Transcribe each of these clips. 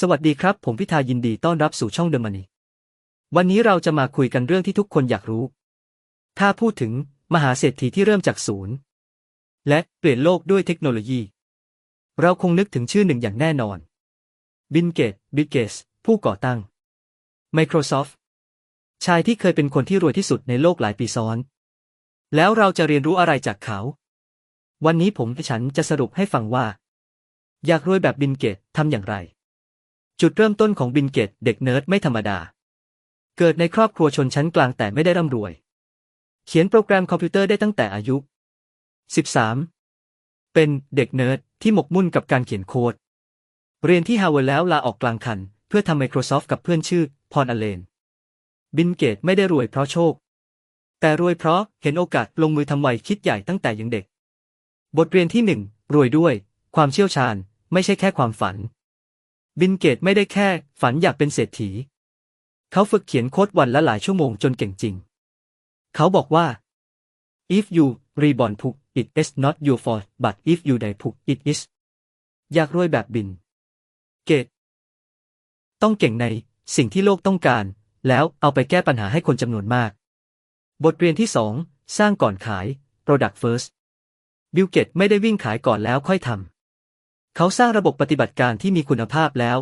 สวัสดีครับ ผมพิธายินดีต้อนรับสู่ช่องเดอะมันนี่วันนี้เราจะมาคุยกันเรื่องที่ทุกคนอยากรู้ ถ้าพูดถึงมหาเศรษฐีที่เริ่มจากศูนย์ และเปลี่ยนโลกด้วยเทคโนโลยี เราคงนึกถึงชื่อหนึ่งอย่างแน่นอน บินเกตบิเกส ผู้ก่อตั้ง Microsoft ชายที่เคยเป็นคนที่รวยที่สุดในโลกหลายปีซ้อน แล้วเราจะเรียนรู้อะไรจากเขา วันนี้ผมฉันจะสรุปให้ฟังว่า อยากรวยแบบบินเกตทำอย่างไร จุดเริ่มต้นของบินเกตเด็กเนิร์ดไม่ธรรมดา เกิดในครอบครัวชนชั้นกลางแต่ไม่ได้ร่ำรวย เขียนโปรแกรมคอมพิวเตอร์ได้ตั้งแต่อายุ 13 เป็นเด็กเนิร์ดที่หมกมุ่นกับการเขียนโค้ด เรียนที่ฮาวาร์ดแล้วลาออกกลางคัน เพื่อทำ Microsoft กับเพื่อนชื่อพรอเลน บินเกตไม่ได้รวยเพราะโชค แต่รวยเพราะเห็นโอกาสลงมือทำไวคิดใหญ่ตั้งแต่ยังเด็ก บทเรียนที่หนึ่งรวยด้วย ความเชี่ยวชาญ ไม่ใช่แค่ความฝัน บินเกตไม่ได้แค่ ฝันอยากเป็นเศรษฐี เขาฝึกเขียนโค้ดวันละหลายชั่วโมงจนเก่งจริง เขาบอกว่า if you reborn put it is not your fault but if you die put it is อยากรวยแบบบิน เกต ต้องเก่งในสิ่งที่โลกต้องการ แล้วเอาไปแก้ปัญหาให้คนจำนวนมาก บทเรียนที่สองสร้างก่อนขาย Product First บิลเกตไม่ได้วิ่งขายก่อนแล้วค่อยทำ เขาสร้างระบบปฏิบัติการที่มีคุณภาพแล้ว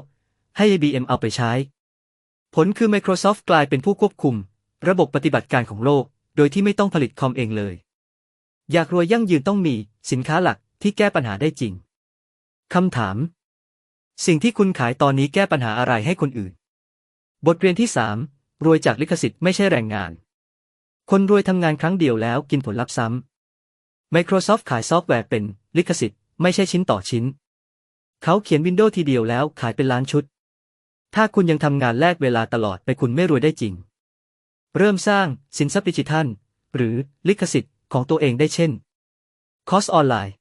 ให้ IBM เอาไปใช้ ผลคือ Microsoft กลายเป็นผู้ควบคุม ระบบปฏิบัติการของโลก โดยที่ไม่ต้องผลิตคอมเองเลย อยากรวยยั่งยืนต้องมีสินค้าหลักที่แก้ปัญหาได้จริงคำถาม สิ่งที่คุณขายตอนนี้แก้ปัญหาอะไรให้คนอื่น บทเรียนที่ 3 รวยจากลิขสิทธิ์ไม่ใช่แรงงาน คนรวยทำงานครั้งเดียวแล้วกินผลลัพธ์ซ้ำ Microsoft ขายซอฟต์แวร์เป็นลิขสิทธิ์ไม่ใช่ชิ้นต่อชิ้น เขาเขียน Windows ทีเดียวแล้วขายเป็นล้านชุด ถ้าคุณยังทำงานแลกเวลาตลอดไปคุณไม่รวยได้จริง เริ่มสร้างสินทรัพย์ดิจิทัล หรือลิขสิทธิ์ของตัวเองได้เช่น คอร์สออนไลน์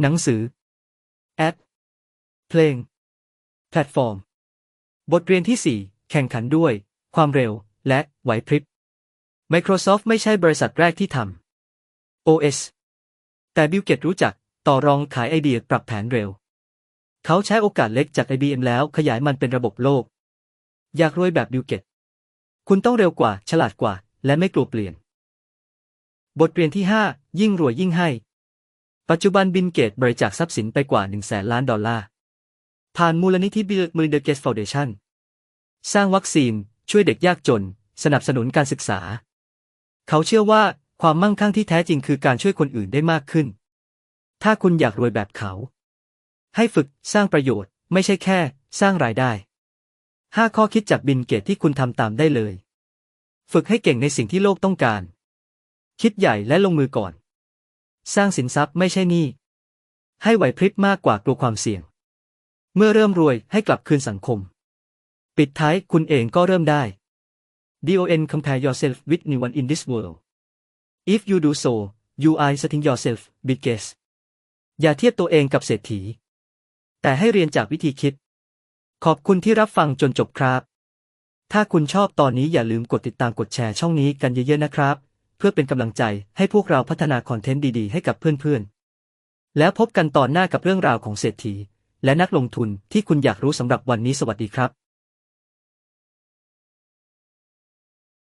หนังสือ แอป เพลง แพลตฟอร์ม บทเรียนที่ 4 แข่งขันด้วย ความเร็วและไหวพริบ Microsoft ไม่ใช่บริษัทแรกที่ทำ OS แต่บิลเกตรู้จักต่อรองขายไอเดียปรับแผนเร็ว เขาใช้โอกาสเล็กจาก IBM แล้วขยายมันเป็นระบบโลก อยากรวยแบบบิลเกต คุณต้องเร็วกว่า ฉลาดกว่า และไม่กลัวเปลี่ยน บทเรียนที่ 5 ยิ่งรวยยิ่งให้ ปัจจุบันบินเกตบริจาคทรัพย์สินไปกว่า 1 0 0 0 0แสนล้านดอลลาร์ ผ่านมูลนิธิบิลม l เดเกสฟาวเดชั่นสร้างวัคซีน ช่วยเด็กยากจน สนับสนุนการศึกษา เขาเชื่อว่าความมั่งคั่งที่แท้จริงคือการช่วยคนอื่นได้มากขึ้น ถ้าคุณอยากรวยแบบเขา ให้ฝึกสร้างประโยชน์ ไม่ใช่แค่ สร้างรายได้ 5 ข้อคิดจากบินเกตที่คุณทำตามได้เลย ฝึกให้เก่งในสิ่งที่โลกต้องการ คิดใหญ่และลงมือก่อน สร้างสินทรัพย์ไม่ใช่หนี้ให้ไหวพริบมากกว่ากลัวความเสี่ยง เมื่อเริ่มรวยให้กลับคืนสังคม ปิดท้ายคุณเองก็เริ่มได้ DON compare yourself with no one in this world if you do so you are setting yourself biggest อย่าเทียบตัวเองกับเศรษฐี แต่ให้เรียนจากวิธีคิด ขอบคุณที่รับฟังจนจบครับ ถ้าคุณชอบตอนนี้อย่าลืมกดติดตามกดแชร์ช่องนี้กันเยอะๆนะครับ เพื่อเป็นกำลังใจให้พวกเราพัฒนาคอนเทนต์ดีๆให้กับเพื่อนๆ แล้วพบกันตอนหน้ากับเรื่องราวของเศรษฐี และนักลงทุนที่คุณอยากรู้สำหรับวันนี้สวัสดีครับ